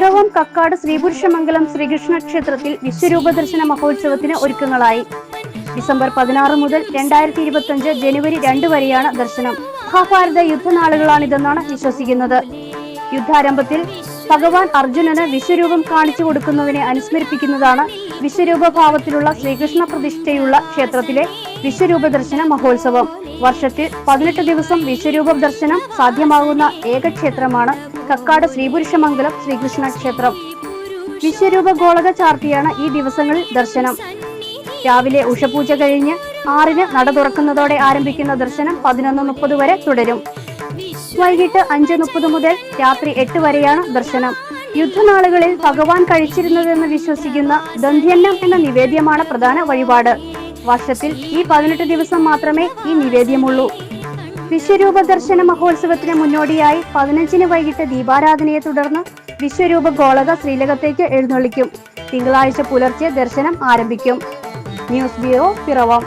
കക്കാട് ശ്രീപുരുഷമംഗലം ശ്രീകൃഷ്ണ ക്ഷേത്രത്തിൽ വിശ്വരൂപ ദർശന മഹോത്സവത്തിന് ഒരുക്കങ്ങളായി. ഡിസംബർ പതിനാറ് മുതൽ രണ്ടായിരത്തി ഇരുപത്തിയഞ്ച് ജനുവരി രണ്ട് വരെയാണ് ദർശനം. മഹാഭാരത യുദ്ധനാളുകളാണിതെന്നാണ് വിശ്വസിക്കുന്നത്. യുദ്ധാരംഭത്തിൽ ഭഗവാൻ അർജുനന് വിശ്വരൂപം കാണിച്ചു കൊടുക്കുന്നതിനെ അനുസ്മരിപ്പിക്കുന്നതാണ് വിശ്വരൂപ ഭാവത്തിലുള്ള ശ്രീകൃഷ്ണ പ്രതിഷ്ഠയുള്ള ക്ഷേത്രത്തിലെ വിശ്വരൂപ ദർശന മഹോത്സവം. വർഷത്തിൽ പതിനെട്ട് ദിവസം വിശ്വരൂപ ദർശനം സാധ്യമാകുന്ന ഏക ക്ഷേത്രമാണ് കക്കാട് ശ്രീപുരുഷമംഗലം ശ്രീകൃഷ്ണ ക്ഷേത്രം വിശ്വരൂപ ഗോളക ചാർത്തിയാണ് ഈ ദിവസങ്ങളിൽ ദർശനം. രാവിലെ ഉഷപൂജ കഴിഞ്ഞ് ആറിന് നട തുറക്കുന്നതോടെ ആരംഭിക്കുന്ന ദർശനം പതിനൊന്ന് മുപ്പത് വരെ തുടരും. വൈകിട്ട് അഞ്ച് മുപ്പത് മുതൽ രാത്രി എട്ട് വരെയാണ് ദർശനം. യുദ്ധനാളുകളിൽ ഭഗവാൻ കഴിച്ചിരുന്നതെന്ന് വിശ്വസിക്കുന്ന ദന്ധ്യന്നം എന്ന നിവേദ്യമാണ് പ്രധാന വഴിപാട്. വർഷത്തിൽ ഈ പതിനെട്ട് ദിവസം മാത്രമേ ഈ നിവേദ്യമുള്ളൂ. വിശ്വരൂപ ദർശന മഹോത്സവത്തിന് മുന്നോടിയായി പതിനഞ്ചിന് വൈകിട്ട് ദീപാരാധനയെ തുടർന്ന് വിശ്വരൂപ ഗോളക ശ്രീലകത്തേക്ക് എഴുന്നള്ളിക്കും. തിങ്കളാഴ്ച പുലർച്ചെ ദർശനം ആരംഭിക്കും. News bureau Piravom.